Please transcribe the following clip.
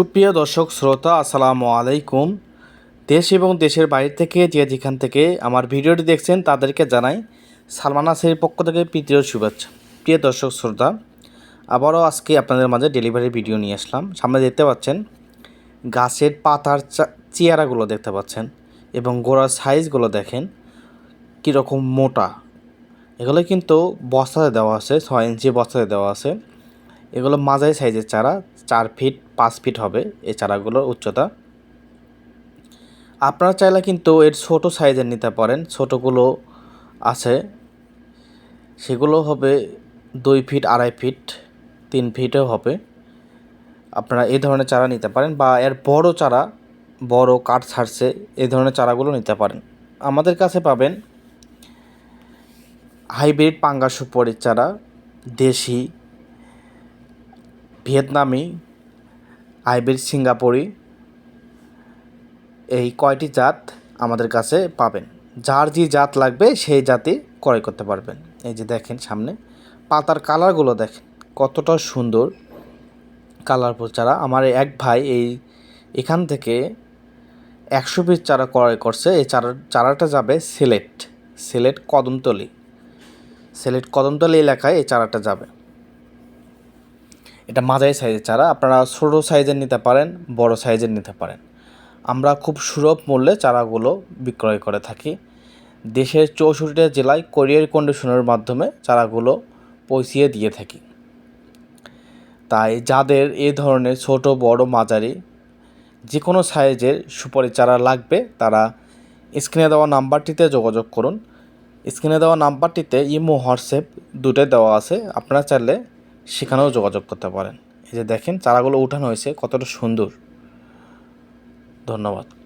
সুপ্রিয় দর্শক, শ্রোতা, আসসালামু আলাইকুম। দেশ এবং দেশের বাইরে থেকে যে যেখান থেকে আমার ভিডিওটি দেখছেন, তাদেরকে জানাই সালমান নাসের পক্ষ থেকে প্রীতীয় শুভেচ্ছা। প্রিয় দর্শক, শ্রোতা, আবারও আজকে আপনাদের মাঝে ডেলিভারি ভিডিও নিয়ে আসলাম। সামনে দেখতে পাচ্ছেন, গাছের পাতার চেয়ারাগুলো দেখতে পাচ্ছেন এবং গোড়ার সাইজগুলো দেখেন, কীরকম মোটা। এগুলো কিন্তু বস্তাতে দেওয়া আছে, ছয় ইঞ্চি বস্তাতে দেওয়া আছে। এগুলো মাঝারি সাইজের চারা চার ফিট, পাঁচ ফিট হবে এই চারাগুলোর উচ্চতা। আপনারা চাইলে কিন্তু এর ছোট সাইজের নিতে পারেন। ছোটোগুলো আছে। সেগুলো হবে দুই ফিট, আড়াই ফিট, তিন ফিটও হবে। আপনারা এই ধরনের চারা নিতে পারেন বা এর বড় চারা, বড় কাঠ ছাড়ছে, এই ধরনের চারাগুলো নিতে পারেন। আমাদের কাছে পাবেন হাইব্রিড পাঙ্গা সুপারির চারা, দেশি ভিয়েতনামি হাইব্রিড সিঙ্গাপুরি, এই কয়টি জাত আমাদের কাছে পাবেন। যার যে জাত লাগবে সেই জাতই ক্রয় করতে পারবেন। এই যে দেখেন সামনে, পাতার কালারগুলো দেখেন, কতটা সুন্দর, কালারফুল। চারা আমার এক ভাই এই, এখান থেকে একশো পিস চারা ক্রয় করছে, এই চারা, চারাটা যাবে সিলেট সিলেট কদমতলি। সিলেট কদমতলি এলাকায় এই চারাটা যাবে। এটা মাঝারি সাইজের চারা। আপনারা ছোটো সাইজের নিতে পারেন, বড় সাইজের নিতে পারেন। আমরা খুব সুলভ মূল্যে চারাগুলো বিক্রয় করে থাকি। দেশের চৌষট্টিটা জেলায় কোরিয়ার কন্ডিশনের মাধ্যমে চারাগুলো পৌঁছিয়ে দিয়ে থাকি। তাই যাদের এ ধরনের ছোট, বড়, মাঝারি যে কোনো সাইজের সুপারি চারা লাগবে, তারা স্ক্রিনে দেওয়া নাম্বারটিতে যোগাযোগ করুন। স্ক্রিনে দেওয়া নাম্বারটিতে ইমো, হোয়াটসঅ্যাপ দুটোই দেওয়া আছে। আপনারা চাইলে সেখানেও যোগাযোগ করতে পারেন। এই যে দেখেন চারাগুলো উঠানো হয়েছে কতটা সুন্দর। ধন্যবাদ।